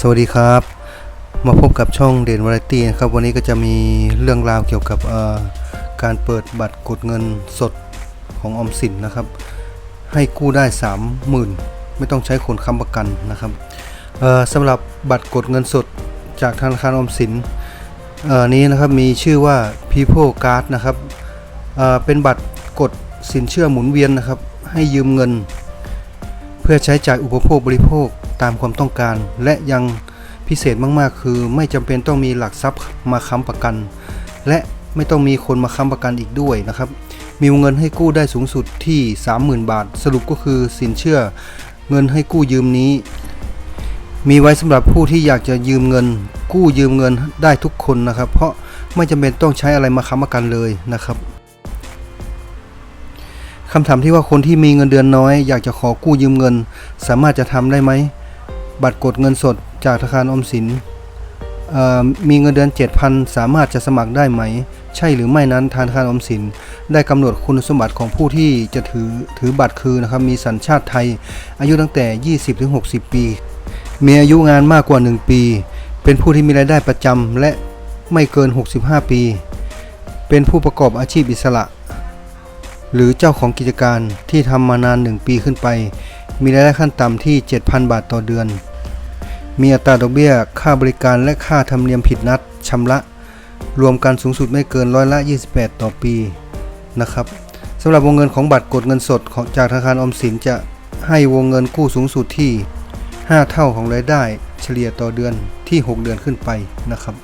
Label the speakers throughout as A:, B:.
A: สวัสดีครับ มาพบกับช่องเด่นวาไรตี้นะครับ วันนี้ก็จะมีเรื่องราวเกี่ยวกับการเปิดบัตรกดเงินสดของออมสินนะครับ ให้กู้ได้ 30,000 ไม่ต้องใช้คนค้ำประกันนะครับสำหรับบัตรกดเงินสดจากธนาคารออมสินนี้นะครับมีชื่อว่า People Card นะครับเเป็นบัตรกดสินเชื่อหมุนเวียนนะครับ ให้ยืมเงิน เพื่อใช้จ่ายอุปโภคบริโภค ตามความต้องการ และยังพิเศษมากๆ คือ ไม่จำเป็นต้องมีหลักทรัพย์มาค้ำประกัน และไม่ต้องมีคนมาค้ำประกันอีกด้วยนะครับ มีวงเงินให้กู้ได้สูงสุดที่ 30,000 บาท สรุปก็คือสินเชื่อเงินให้กู้ยืมนี้ มีไว้สำหรับผู้ที่อยากจะยืมเงิน กู้ยืมเงินได้ทุกคนนะครับ เพราะไม่จำเป็นต้องใช้อะไรมาค้ำประกันเลยนะครับคำถามที่ว่าคนที่มีเงินเดือนน้อย อยากจะขอกู้ยืมเงิน สามารถจะทำได้ไหม บัตรกดเงินสดจากธนาคารอมสิน มีเงินเดือน 7,000 สามารถจะสมัครได้ไหม ใช่หรือไม่นั้นธนาคารอมสิน ได้กำหนดคุณสมบัติของผู้ที่จะถือถือบัตรคือนะครับมีสัญชาติไทย อายุตั้งแต่ 20-60 ปี มีอายุงานมากกว่า 1 ปี เป็นผู้ที่มีรายได้ประจำและไม่เกิน 65 ปี เป็นผู้ประกอบอาชีพอิสระ หรือเจ้าของกิจการที่ทำมานาน 1 ปีขึ้นไป มีรายได้ขั้นต่ำที่ 7,000 บาทต่อเดือน มีอัตราดอกเบี้ย ค่าบริการและค่าธรรมเนียมผิดนัดชำระ รวมกันสูงสุดไม่เกินร้อยละ 28 ต่อปีนะครับสำหรับวงเงินของบัตรกดเงินสดของจากธนาคารออมสินจะให้วงเงินกู้สูงสุดที่ 5 เท่าของรายได้เฉลี่ยต่อเดือนที่ 6 เดือนขึ้นไปนะครับ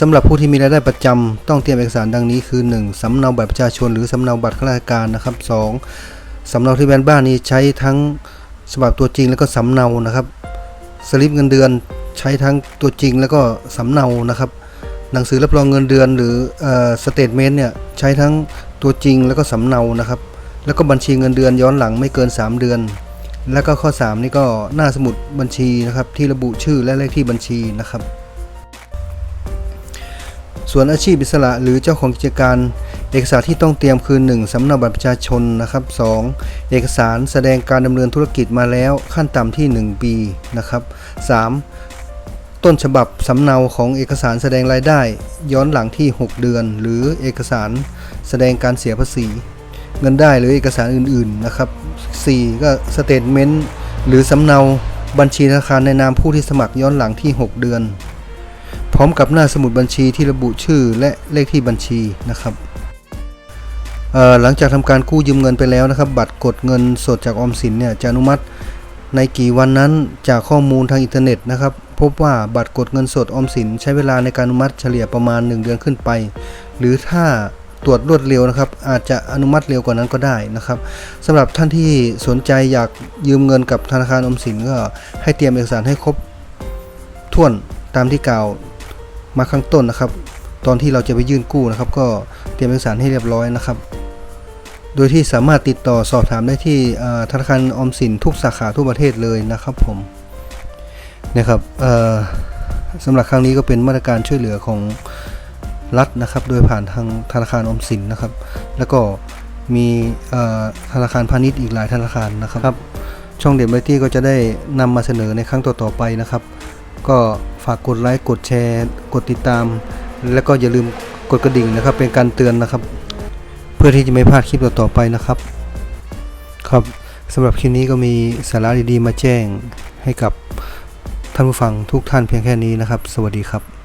A: สำหรับผู้ที่มีรายได้ประจำต้องเตรียมเอกสารดังนี้คือ 1. สำเนาบัตรประชาชน หรือสำเนาบัตรข้าราชการนะครับ 2. สำเนาทะเบียนบ้านนี้ใช้ทั้งฉบับตัวจริงแล้วก็สำเนานะครับสลิปเงินเดือนใช้ทั้งตัวจริงแล้วก็สำเนานะครับ หนังสือรับรองเงินเดือนหรือสเตทเมนต์เนี่ยใช้ทั้งตัวจริงแล้วก็สำเนานะครับ แล้วก็บัญชีเงินเดือนย้อนหลังไม่เกิน 3 เดือน แล้วก็ข้อ 3 นี่ก็หน้าสมุดบัญชีนะครับที่ระบุชื่อและเลขที่บัญชีนะครับ ส่วนอาชีพอิสระหรือเจ้าของกิจการ เอกสารที่ต้องเตรียมคือ 1. สำเนาบัตรประชาชนนะครับ 2. เอกสารแสดงการดำเนินธุรกิจมาแล้วขั้นต่ำที่ 1 ปีนะครับ 3. ต้นฉบับสำเนาของเอกสารแสดงรายได้ ย้อนหลังที่ 6 เดือน หรือเอกสารแสดงการเสียภาษี เงินได้หรือเอกสารอื่นๆนะครับ 4. ก็สเตทเมนต์หรือสำเนาบัญชีธนาคารในนามผู้ที่สมัครย้อนหลังที่ 6 เดือน พร้อมกับหน้าสมุดบัญชีที่ระบุชื่อและเลขที่บัญชีนะครับหลังจากทำการกู้ยืมเงินไปแล้วนะครับ บัตรกดเงินสดจากออมสินเนี่ยจะอนุมัติในกี่วันนั้นจากข้อมูลทางอินเทอร์เน็ตนะครับ พบว่าบัตรกดเงินสดออมสิน ใช้เวลาในการอนุมัติเฉลี่ยประมาณ 1 เดือนขึ้นไป หรือถ้าตรวจรวดเร็วนะครับ อาจจะอนุมัติเร็วกว่านั้นก็ได้นะครับสำหรับท่านที่สนใจอยากยืมเงินกับธนาคารออมสินก็ให้เตรียมเอกสารให้ครบถ้วนตามที่กล่าว มาข้างต้นนะครับ ตอนที่เราจะไปยื่นกู้นะครับ ก็เตรียมเอกสารให้เรียบร้อยนะครับ โดยที่สามารถติดต่อสอบถามได้ที่ธนาคารออมสินทุกสาขาทั่วประเทศเลยนะครับผมนะครับสำหรับครั้งนี้ก็เป็นมาตรการช่วยเหลือของรัฐนะครับ โดยผ่านทางธนาคารออมสินนะครับ แล้วก็มีธนาคารพาณิชย์อีกหลายธนาคารนะครับ ช่องเด็ดไบตี้ก็จะได้นำมาเสนอในครั้งต่อๆไปนะครับ ก็ ฝากกดไลค์กดแชร์ กดติดตาม แล้วก็อย่าลืมกดกระดิ่งนะครับ เป็นการเตือนนะครับ เพื่อที่จะไม่พลาดคลิปต่อๆไปนะครับ ครับสำหรับคลิปนี้ก็มีสาระดีๆมาแจ้งให้กับท่านผู้ฟังทุกท่านเพียงแค่นี้นะครับ สวัสดีครับ